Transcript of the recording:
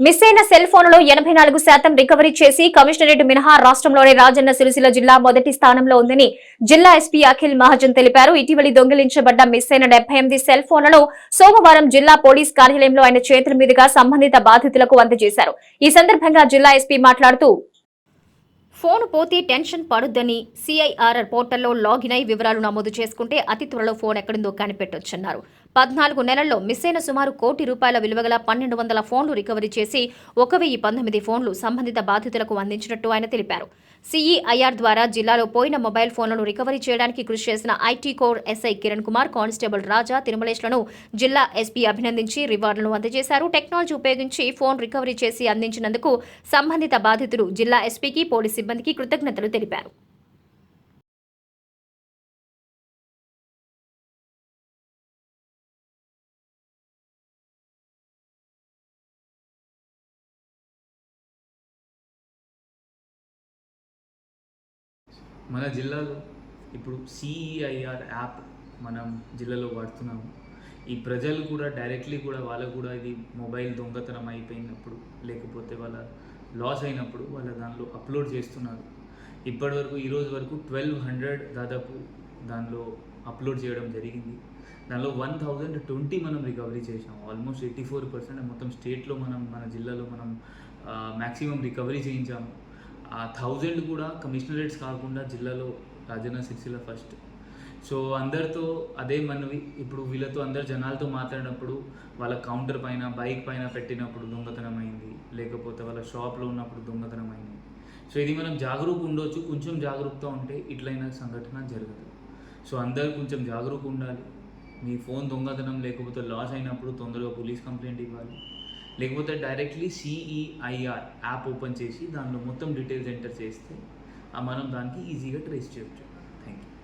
Miss అయిన cell ఫోన్లలో ఎనభై నాలుగు శాతం రికవరీ చేసి కమిషనరేట్ మినహా రాష్ట్రంలోని రాజన్న సిరిసిల్ల జిల్లా మొదటి స్థానంలో ఉందని జిల్లా ఎస్పీ అఖిల్ మహాజన్ తెలిపారు. ఇటీవలి దొంగిలించబడ్డ మిస్ అయిన డెబ్బై ఎనిమిది సెల్ ఫోన్లను సోమవారం జిల్లా పోలీస్ కార్యాలయంలో ఆయన చేతుల మీదుగా సంబంధిత బాధితులకు అందజేశారు. ఈ సందర్భంగా జిల్లా ఎస్పీ మాట్లాడుతూ ఫోన్ పోతే టెన్షన్ పడుద్దని సిఐఆర్ఆర్ పోర్టల్లో లాగిన్ అయి వివరాలు నమోదు చేసుకుంటే అతి త్వరలో ఫోన్ ఎక్కడుందో కనిపెట్టొచ్చన్నారు. పద్నాలుగు నెలల్లో మిస్ అయిన సుమారు కోటి రూపాయల విలువగల పన్నెండు వందల ఫోన్లు రికవరీ చేసి ఒక వెయ్యి పంతొమ్మిది ఫోన్లు సంబంధిత బాధితులకు అందించినట్టు ఆయన తెలిపారు. సిఈఐఆర్ ద్వారా జిల్లాలో పోయిన మొబైల్ ఫోన్లను రికవరీ చేయడానికి కృషి చేసిన IT core SI Kiran Kumar constable Raja తిరుమలేష్లను జిల్లా ఎస్పీ అభినందించి రివార్డులను అందజేశారు. టెక్నాలజీ ఉపయోగించి ఫోన్ రికవరీ చేసి అందించినందుకు సంబంధిత బాధితులు జిల్లా ఎస్పీకి పోలీసు సిబ్బందికి కృతజ్ఞతలు తెలిపారు. మన జిల్లాలో ఇప్పుడు సిఈఐఆర్ యాప్ మనం జిల్లాలో వాడుతున్నాము. ఈ ప్రజలు కూడా డైరెక్ట్లీ కూడా వాళ్ళకు కూడా ఇది మొబైల్ దొంగతనం అయిపోయినప్పుడు లేకపోతే వాళ్ళ లాస్ అయినప్పుడు వాళ్ళ దానిలో అప్లోడ్ చేస్తున్నారు. ఇప్పటివరకు ఈరోజు వరకు ట్వెల్వ్ హండ్రెడ్ దాదాపు దానిలో అప్లోడ్ చేయడం జరిగింది. దానిలో వన్ థౌజండ్ ట్వంటీ మనం రికవరీ చేసాం ఆల్మోస్ట్ ఎయిటీ ఫోర్ పర్సెంట్ మొత్తం స్టేట్లో మనం మన జిల్లాలో మనం మ్యాక్సిమం రికవరీ చేయించాము. ఆ థౌజండ్ కూడా కమిషనరేట్స్ కాకుండా జిల్లాలో రాజన్న సిరిసిల్ల ఫస్ట్ సో అందరితో అదే మనవి ఇప్పుడు వీళ్ళతో అందరు జనాలతో మాట్లాడినప్పుడు వాళ్ళ కౌంటర్ పైన బైక్ పైన పెట్టినప్పుడు దొంగతనం అయింది. లేకపోతే వాళ్ళ షాప్లో ఉన్నప్పుడు దొంగతనం అయింది. సో ఇది మనం జాగరూక ఉండొచ్చు కొంచెం జాగరూకత ఉంటే ఇట్లైన సంఘటన జరగదు. సో అందరు కొంచెం జాగరూక ఉండాలి. మీ ఫోన్ దొంగతనం లేకపోతే లాస్ అయినప్పుడు తొందరగా పోలీస్ కంప్లైంట్ ఇవ్వాలి. లేకపోతే డైరెక్ట్లీ సిఈఐఆర్ యాప్ ఓపెన్ చేసి దానిలో మొత్తం డీటెయిల్స్ ఎంటర్ చేస్తే మనం దానికి ఈజీగా ట్రేస్ చేయొచ్చు. Thank you